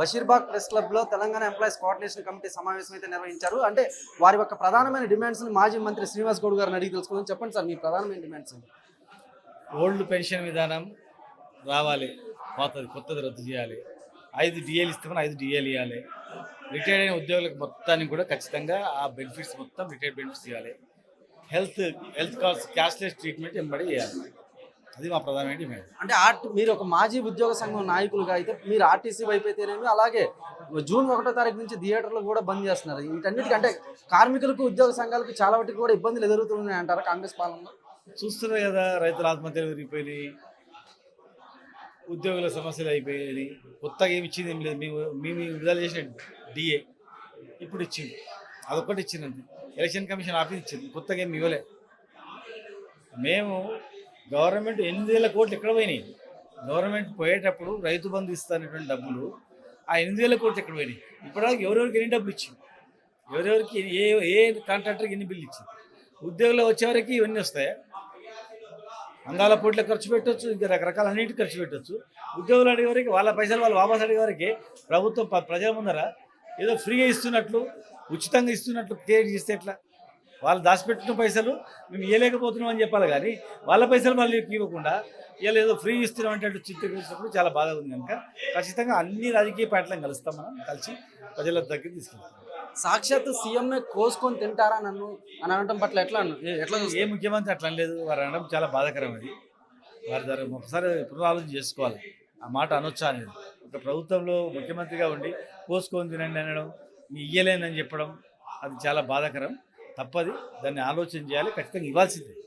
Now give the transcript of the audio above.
Basheerbagh press క్లబ్లో Telangana employees coordination committee సమావేశం అయితే నిర్వహించారు. అంటే వారి యొక్క ప్రధానమైన డిమాండ్స్ని మాజీ మంత్రి శ్రీనివాస్ గౌడ్ గారిని అడిగి తెలుసుకుందాం. చెప్పండి సార్ మీ ప్రధానమైన డిమాండ్స్ ఓల్డ్ పెన్షన్ విధానం రావాలి పాతది కొత్తది రద్దు చేయాలి. ఐదు డిఏలు ఇస్తామని ఐదు డిఏలు ఇవ్వాలి రిటైర్డ్ అయిన ఉద్యోగులకు మొత్తానికి కూడా ఖచ్చితంగా ఆ బెనిఫిట్స్ మొత్తం రిటైర్డ్ బెనిఫిట్స్ ఇవ్వాలి. Health health cards cashless treatment ఎంబడి చేయాలి. అది మా ప్రధానమైన డిమాండ్. అంటే ఆర్ట్ మీరు ఒక మాజీ ఉద్యోగ సంఘం నాయకులుగా అయితే మీరు ఆర్టీసీ వైపు అయితేనేమి అలాగే జూన్ ఒకటో తారీఖు నుంచి థియేటర్లు కూడా బంద్ చేస్తున్నారు. వీటన్నిటికీ అంటే కార్మికులకు ఉద్యోగ సంఘాలకు చాలా వాటికి కూడా ఇబ్బందులు ఎదురుతున్నాయి అంటారా కాంగ్రెస్ పాలనలో? చూస్తున్నారు కదా రైతుల ఆత్మహత్యలు పెరిగిపోయినాయి ఉద్యోగుల సమస్యలు అయిపోయాయి కొత్తగా ఏమి ఇచ్చింది ఏం లేదు. మేము మేము విడుదల చేసిన డిఏ ఇప్పుడు ఇచ్చింది. అదొక్కటి ఇచ్చింది ఎలక్షన్ కమిషన్ ఆఫీస్ ఇచ్చింది కొత్తగా ఏమి ఇవ్వలే. మేము గవర్నమెంట్ ఎనిమిది వేల కోట్లు ఎక్కడ పోయినాయి? గవర్నమెంట్ పోయేటప్పుడు రైతు బంధు ఇస్తానటువంటి డబ్బులు ఆ ఎనిమిది వేల కోట్లు ఎక్కడ పోయినాయి? ఇప్పటిదాకా ఎవరెవరికి ఎన్ని డబ్బులు ఇచ్చింది ఎవరెవరికి ఏ ఏ కాంట్రాక్టర్కి ఎన్ని బిల్లు ఇచ్చింది ఉద్యోగులు వచ్చేవరకు ఇవన్నీ వస్తాయా? అందాల పూట్ల ఖర్చు పెట్టవచ్చు ఇంకా రకరకాల అన్నింటి ఖర్చు పెట్టొచ్చు. ఉద్యోగులు అడిగే వరకు వాళ్ళ పైసలు వాళ్ళు వాపస్ అడిగే వరకు ప్రభుత్వం ప్రజల ముందర ఏదో ఫ్రీగా ఇస్తున్నట్లు ఉచితంగా ఇస్తున్నట్లు క్రియేట్ చేస్తే ఎట్లా? వాళ్ళు దాచిపెట్టిన పైసలు మేము ఇవ్వలేకపోతున్నాం అని చెప్పాలి కానీ వాళ్ళ పైసలు మళ్ళీ ఇవ్వకుండా ఇలా ఏదో ఫ్రీ ఇస్తున్నాం అంటే చిత్రీకరించినప్పుడు చాలా బాధగా ఉంది కనుక ఖచ్చితంగా అన్ని రాజకీయ పార్టీలను కలుస్తాం మనం కలిసి ప్రజల దగ్గర తీసుకెళ్తాం. సాక్షాత్ సీఎంఏ కోసుకొని తింటారా నన్ను? అని అనడం పట్ల ఎట్లా ఎట్లా ఏ? ముఖ్యమంత్రి అట్లా లేదు వారు అనడం చాలా బాధాకరం అది. వారి ద్వారా ఒకసారి పునరాలోచన చేసుకోవాలి. ఆ మాట అనొచ్చా అనేది. ఒక ప్రభుత్వంలో ముఖ్యమంత్రిగా ఉండి పోసుకొని తినండి అనడం మీ ఇయ్యలేనని చెప్పడం అది చాలా బాధాకరం. తప్పది. దాన్ని ఆలోచన చేయాలి. ఖచ్చితంగా ఇవ్వాల్సిందే.